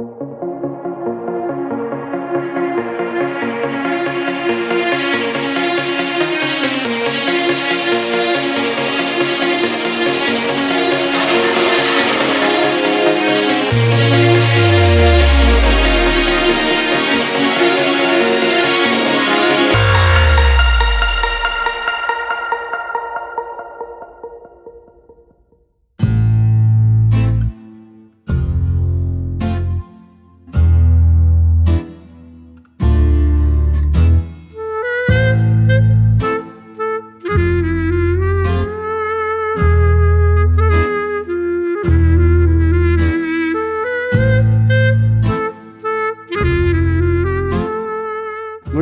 you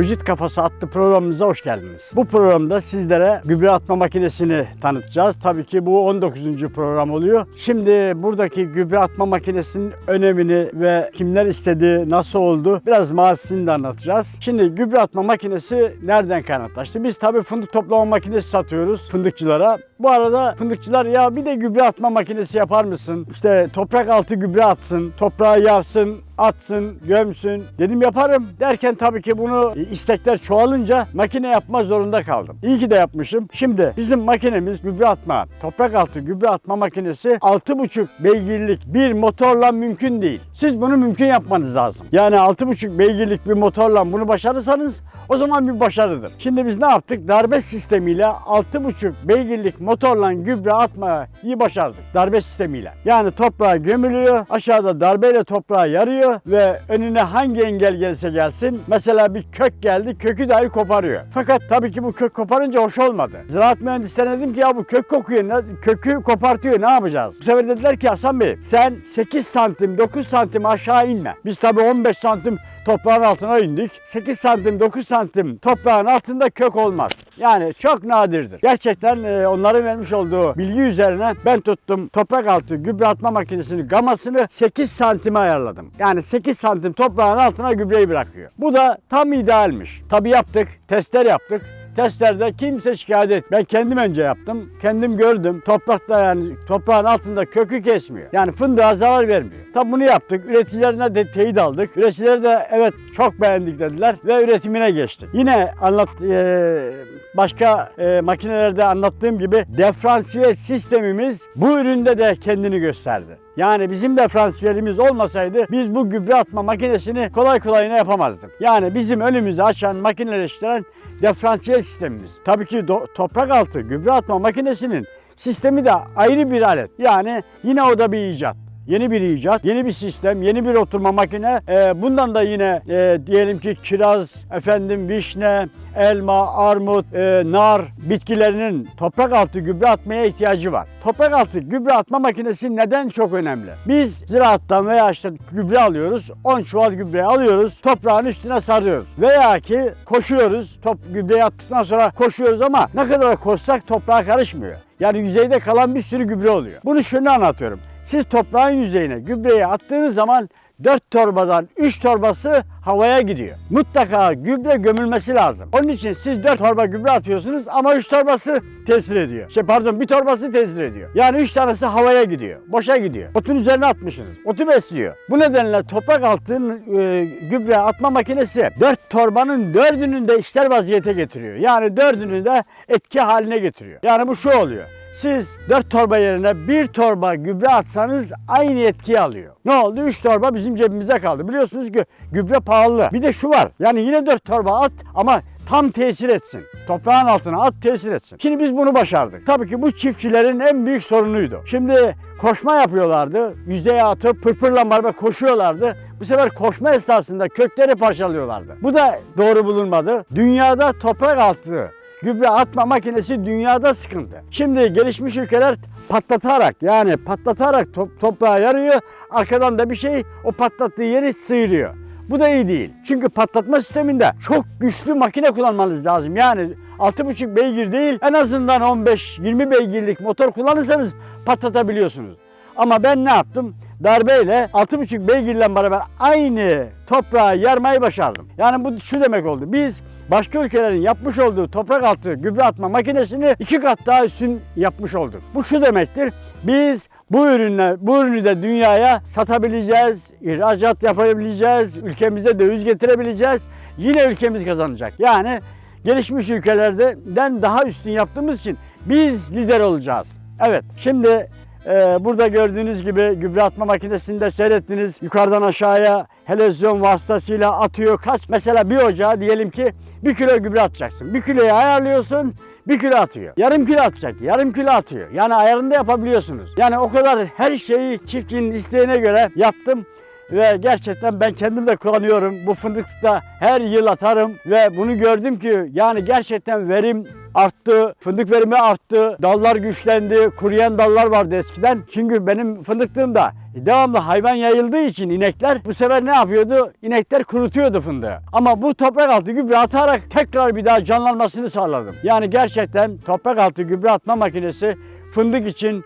Mucit Kafası adlı programımıza hoş geldiniz. Bu programda sizlere gübre atma makinesini tanıtacağız. Tabii ki bu 19. program oluyor. Şimdi buradaki gübre atma makinesinin önemini ve kimler istedi, nasıl oldu biraz mahsini de anlatacağız. Şimdi gübre atma makinesi nereden kaynaklaştı? Biz tabii fındık toplama makinesi satıyoruz fındıkçılara. Bu arada fındıkçılar ya bir de gübre atma makinesi yapar mısın? İşte toprak altı gübre atsın, toprağı yarsın, atsın, gömsün. Dedim yaparım derken tabii ki bunu istekler çoğalınca makine yapma zorunda kaldım. İyi ki de yapmışım. Şimdi bizim makinemiz gübre atma, toprak altı gübre atma makinesi 6,5 beygirlik bir motorla mümkün değil. Siz bunu mümkün yapmanız lazım. Yani 6,5 beygirlik bir motorla bunu başarırsanız o zaman bir başarıdır. Şimdi biz ne yaptık? Darbe sistemiyle 6,5 beygirlik motorla gübre atmayı başardık. Darbe sistemiyle. Yani toprağa gömülüyor, aşağıda darbeyle toprağı yarıyor ve önüne hangi engel gelse gelsin. Mesela bir kök geldi, kökü dahi koparıyor. Fakat tabii ki bu kök koparınca hoş olmadı. Ziraat mühendislerine dedim ki ya bu kök kokuyor, ne- kökü kopartıyor ne yapacağız? Bu sefer dediler ki Hasan Bey sen 8 santim, 9 santim aşağı inme. Biz tabii 15 santim toprağın altına indik. 8 santim 9 santim toprağın altında kök olmaz. Yani çok nadirdir. Gerçekten e, onların vermiş olduğu bilgi üzerine ben tuttum toprak altı gübre atma makinesinin gamasını 8 santime ayarladım. Yani 8 santim toprağın altına gübreyi bırakıyor. Bu da tam idealmiş. Tabi yaptık, testler yaptık. Testlerde kimse şikayet et. Ben kendim önce yaptım. Kendim gördüm. Toprakta yani toprağın altında kökü kesmiyor. Yani fındığa zarar vermiyor. Tabi bunu yaptık. Üreticilerine de teyit aldık. Üreticiler de evet çok beğendik dediler ve üretimine geçtik. Yine anlat eee, başka eee, makinelerde anlattığım gibi diferansiyel sistemimiz bu üründe de kendini gösterdi. Yani bizim diferansiyelimiz olmasaydı biz bu gübre atma makinesini kolay kolay ne yapamazdık. Yani bizim önümüzü açan, makineleştiren diferansiyel sistemimiz. Tabii ki toprak altı gübre atma makinesinin sistemi de ayrı bir alet. Yani yine o da bir icat. Yeni bir icat, yeni bir sistem, yeni bir oturma makine. Ee, bundan da yine e, diyelim ki kiraz, efendim vişne, elma, armut, e, nar bitkilerinin toprak altı gübre atmaya ihtiyacı var. Toprak altı gübre atma makinesi neden çok önemli? Biz ziraattan veya işte gübre alıyoruz, 10 çuval gübre alıyoruz, toprağın üstüne sarıyoruz. Veya ki koşuyoruz, top gübreyi attıktan sonra koşuyoruz ama ne kadar koşsak toprağa karışmıyor. Yani yüzeyde kalan bir sürü gübre oluyor. Bunu şunu anlatıyorum. Siz toprağın yüzeyine gübreyi attığınız zaman 4 torbadan 3 torbası havaya gidiyor. Mutlaka gübre gömülmesi lazım. Onun için siz 4 torba gübre atıyorsunuz ama 3 torbası tesir ediyor. Şey pardon bir torbası tesir ediyor. Yani 3 tanesi havaya gidiyor. Boşa gidiyor. Otun üzerine atmışsınız. Otu besliyor. Bu nedenle toprak altın e, gübre atma makinesi 4 torbanın 4'ünün de işler vaziyete getiriyor. Yani 4'ünü de etki haline getiriyor. Yani bu şu oluyor. Siz 4 torba yerine 1 torba gübre atsanız aynı etkiyi alıyor. Ne oldu? 3 torba bizim cebimize kaldı. Biliyorsunuz ki gübre pahalı. Bir de şu var. Yani yine 4 torba at ama tam tesir etsin. Toprağın altına at tesir etsin. Şimdi biz bunu başardık. Tabii ki bu çiftçilerin en büyük sorunuydu. Şimdi koşma yapıyorlardı. Yüzeye atıp pırpırla beraber koşuyorlardı. Bu sefer koşma esnasında kökleri parçalıyorlardı. Bu da doğru bulunmadı. Dünyada toprak altı gübre atma makinesi dünyada sıkıntı. Şimdi gelişmiş ülkeler patlatarak yani patlatarak top, toprağa yarıyor. Arkadan da bir şey o patlattığı yeri sıyırıyor. Bu da iyi değil. Çünkü patlatma sisteminde çok güçlü makine kullanmanız lazım. Yani 6,5 beygir değil en azından 15-20 beygirlik motor kullanırsanız patlatabiliyorsunuz. Ama ben ne yaptım? Darbeyle 6,5 beygirle beraber aynı toprağı yarmayı başardım. Yani bu şu demek oldu. Biz başka ülkelerin yapmış olduğu toprak altı gübre atma makinesini iki kat daha üstün yapmış olduk. Bu şu demektir. Biz bu ürünle bu ürünü de dünyaya satabileceğiz, ihracat yapabileceğiz, ülkemize döviz getirebileceğiz. Yine ülkemiz kazanacak. Yani gelişmiş ülkelerden daha üstün yaptığımız için biz lider olacağız. Evet, şimdi e, burada gördüğünüz gibi gübre atma makinesinde seyrettiniz. Yukarıdan aşağıya helezyon vasıtasıyla atıyor. Kaç mesela bir ocağa diyelim ki bir kilo gübre atacaksın. Bir kiloyu ayarlıyorsun, bir kilo atıyor. Yarım kilo atacak, yarım kilo atıyor. Yani ayarında yapabiliyorsunuz. Yani o kadar her şeyi çiftçinin isteğine göre yaptım. Ve gerçekten ben kendim de kullanıyorum. Bu fındıkta her yıl atarım ve bunu gördüm ki yani gerçekten verim arttı. Fındık verimi arttı. Dallar güçlendi. Kuruyan dallar vardı eskiden. Çünkü benim fındıklığımda devamlı hayvan yayıldığı için inekler bu sefer ne yapıyordu? İnekler kurutuyordu fındığı. Ama bu toprak altı gübre atarak tekrar bir daha canlanmasını sağladım. Yani gerçekten toprak altı gübre atma makinesi fındık için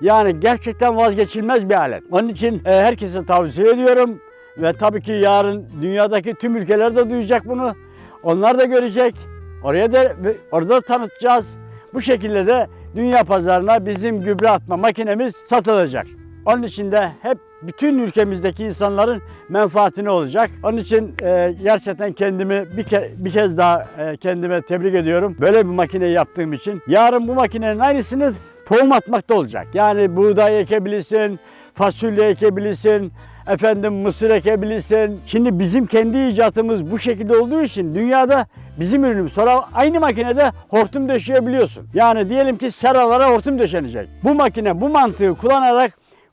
yani gerçekten vazgeçilmez bir alet. Onun için e, herkese tavsiye ediyorum. Ve tabii ki yarın dünyadaki tüm ülkeler de duyacak bunu. Onlar da görecek. Oraya da orada da tanıtacağız. Bu şekilde de dünya pazarına bizim gübre atma makinemiz satılacak. Onun için de hep bütün ülkemizdeki insanların menfaatine olacak. Onun için e, gerçekten kendimi bir, ke- bir kez daha e, kendime tebrik ediyorum. Böyle bir makineyi yaptığım için. Yarın bu makinenin aynısını tohum atmakta olacak. Yani buğday ekebilirsin, fasulye ekebilirsin, efendim mısır ekebilirsin. Şimdi bizim kendi icatımız bu şekilde olduğu için dünyada bizim ürünümüz. Sonra aynı makinede hortum döşeyebiliyorsun. Yani diyelim ki seralara hortum döşenecek. Bu makine bu mantığı kullanarak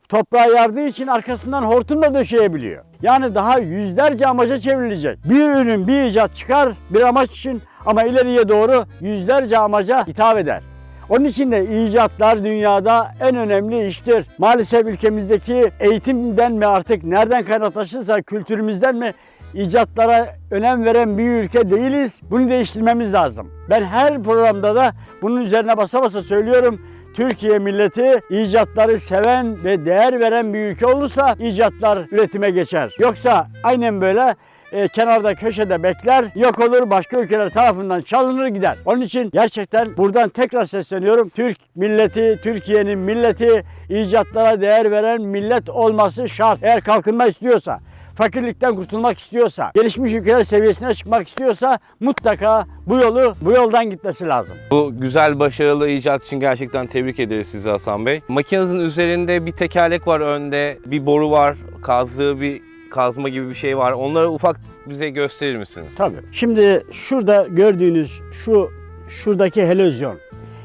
toprağa yardığı için arkasından hortumla döşeyebiliyor. Yani daha yüzlerce amaca çevrilecek. Bir ürün, bir icat çıkar bir amaç için ama ileriye doğru yüzlerce amaca hitap eder. Onun için de icatlar dünyada en önemli iştir. Maalesef ülkemizdeki eğitimden mi artık nereden kaynaklaşırsa kültürümüzden mi icatlara önem veren bir ülke değiliz. Bunu değiştirmemiz lazım. Ben her programda da bunun üzerine basa basa söylüyorum. Türkiye milleti icatları seven ve değer veren bir ülke olursa icatlar üretime geçer. Yoksa aynen böyle e, kenarda köşede bekler, yok olur başka ülkeler tarafından çalınır gider. Onun için gerçekten buradan tekrar sesleniyorum. Türk milleti, Türkiye'nin milleti icatlara değer veren millet olması şart. Eğer kalkınma istiyorsa, fakirlikten kurtulmak istiyorsa, gelişmiş ülkeler seviyesine çıkmak istiyorsa mutlaka bu yolu, bu yoldan gitmesi lazım. Bu güzel başarılı icat için gerçekten tebrik ederiz sizi Hasan Bey. Makinenizin üzerinde bir tekerlek var önde, bir boru var, kazdığı bir kazma gibi bir şey var. Onları ufak bize gösterir misiniz? Tabii. Şimdi şurada gördüğünüz şu şuradaki helezyon.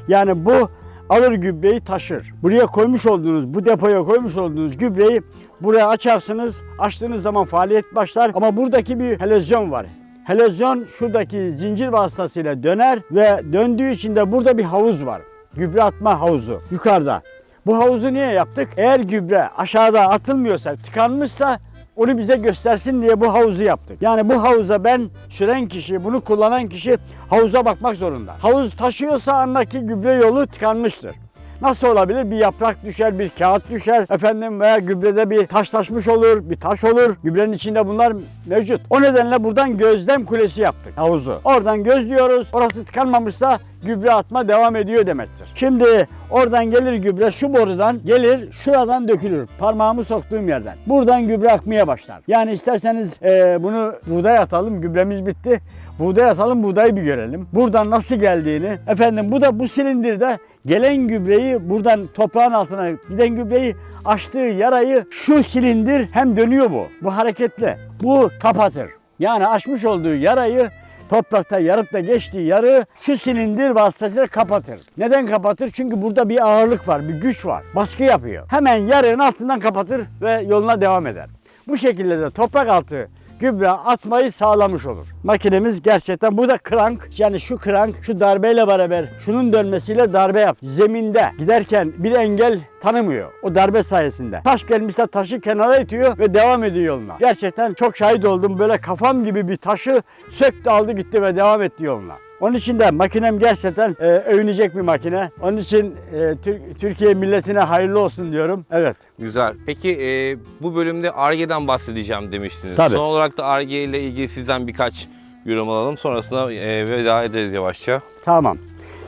Yani bu alır gübreyi taşır. Buraya koymuş olduğunuz, bu depoya koymuş olduğunuz gübreyi buraya açarsınız. Açtığınız zaman faaliyet başlar. Ama buradaki bir helezyon var. Helezyon şuradaki zincir vasıtasıyla döner ve döndüğü için de burada bir havuz var. Gübre atma havuzu yukarıda. Bu havuzu niye yaptık? Eğer gübre aşağıda atılmıyorsa, tıkanmışsa onu bize göstersin diye bu havuzu yaptık. Yani bu havuza ben süren kişi, bunu kullanan kişi havuza bakmak zorunda. Havuz taşıyorsa andaki gübre yolu tıkanmıştır. Nasıl olabilir? Bir yaprak düşer, bir kağıt düşer. Efendim veya gübrede bir taş taşmış olur, bir taş olur. Gübrenin içinde bunlar mevcut. O nedenle buradan gözlem kulesi yaptık havuzu. Oradan gözlüyoruz. Orası tıkanmamışsa gübre atma devam ediyor demektir. Şimdi oradan gelir gübre şu borudan gelir şuradan dökülür. Parmağımı soktuğum yerden. Buradan gübre akmaya başlar. Yani isterseniz eee, bunu buğday atalım. Gübremiz bitti. Buğday atalım buğdayı bir görelim. Buradan nasıl geldiğini. Efendim bu da bu silindirde gelen gübreyi buradan toprağın altına giden gübreyi açtığı yarayı şu silindir hem dönüyor bu. Bu hareketli. Bu kapatır. Yani açmış olduğu yarayı toprakta yarıp da geçtiği yarı şu silindir vasıtasıyla kapatır. Neden kapatır? Çünkü burada bir ağırlık var, bir güç var. Baskı yapıyor. Hemen yarığın altından kapatır ve yoluna devam eder. Bu şekilde de toprak altı gübre atmayı sağlamış olur. Makinemiz gerçekten bu da krank. Yani şu krank şu darbeyle beraber şunun dönmesiyle darbe yap. Zeminde giderken bir engel tanımıyor. O darbe sayesinde. Taş gelmişse taşı kenara itiyor ve devam ediyor yoluna. Gerçekten çok şahit oldum. Böyle kafam gibi bir taşı söktü aldı gitti ve devam etti yoluna. Onun için de makinem gerçekten e, övünecek bir makine. Onun için e, Tür- Türkiye milletine hayırlı olsun diyorum. Evet. Güzel. Peki e, bu bölümde Arge'den bahsedeceğim demiştiniz. Tabii. Son olarak da Arge ile ilgili sizden birkaç yorum alalım. Sonrasında e, veda ederiz yavaşça. Tamam.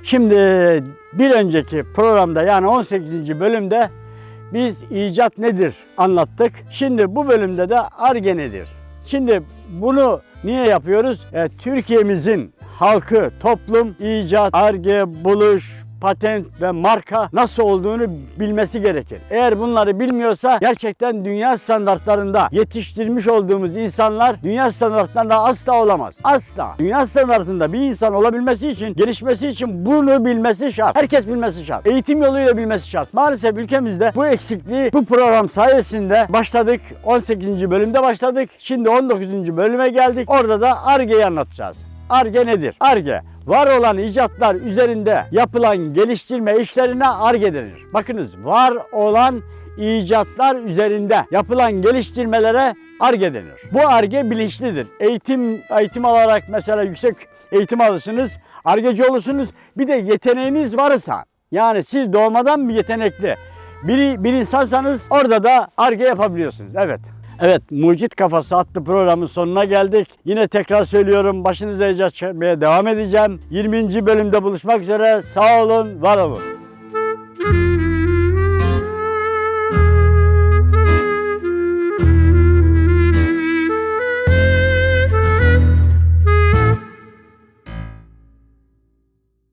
Şimdi bir önceki programda yani 18. bölümde biz icat nedir anlattık. Şimdi bu bölümde de arge nedir? Şimdi bunu niye yapıyoruz? E, Türkiye'mizin halkı, toplum, icat, arge, buluş, patent ve marka nasıl olduğunu bilmesi gerekir. Eğer bunları bilmiyorsa gerçekten dünya standartlarında yetiştirmiş olduğumuz insanlar dünya standartlarında asla olamaz. Asla. Dünya standartında bir insan olabilmesi için, gelişmesi için bunu bilmesi şart. Herkes bilmesi şart. Eğitim yoluyla bilmesi şart. Maalesef ülkemizde bu eksikliği bu program sayesinde başladık. 18. bölümde başladık. Şimdi 19. bölüme geldik. Orada da ARGE'yi anlatacağız. ARGE nedir? ARGE var olan icatlar üzerinde yapılan geliştirme işlerine ARGE denir. Bakınız var olan icatlar üzerinde yapılan geliştirmelere ARGE denir. Bu ARGE bilinçlidir. Eğitim eğitim alarak mesela yüksek eğitim alırsınız, ARGE'ci olursunuz. Bir de yeteneğiniz varsa yani siz doğmadan bir yetenekli bir, bir insansanız orada da ARGE yapabiliyorsunuz. Evet. Evet, Mucit Kafası adlı programın sonuna geldik. Yine tekrar söylüyorum, başınıza icat çekmeye devam edeceğim. 20. bölümde buluşmak üzere. Sağ olun, var olun.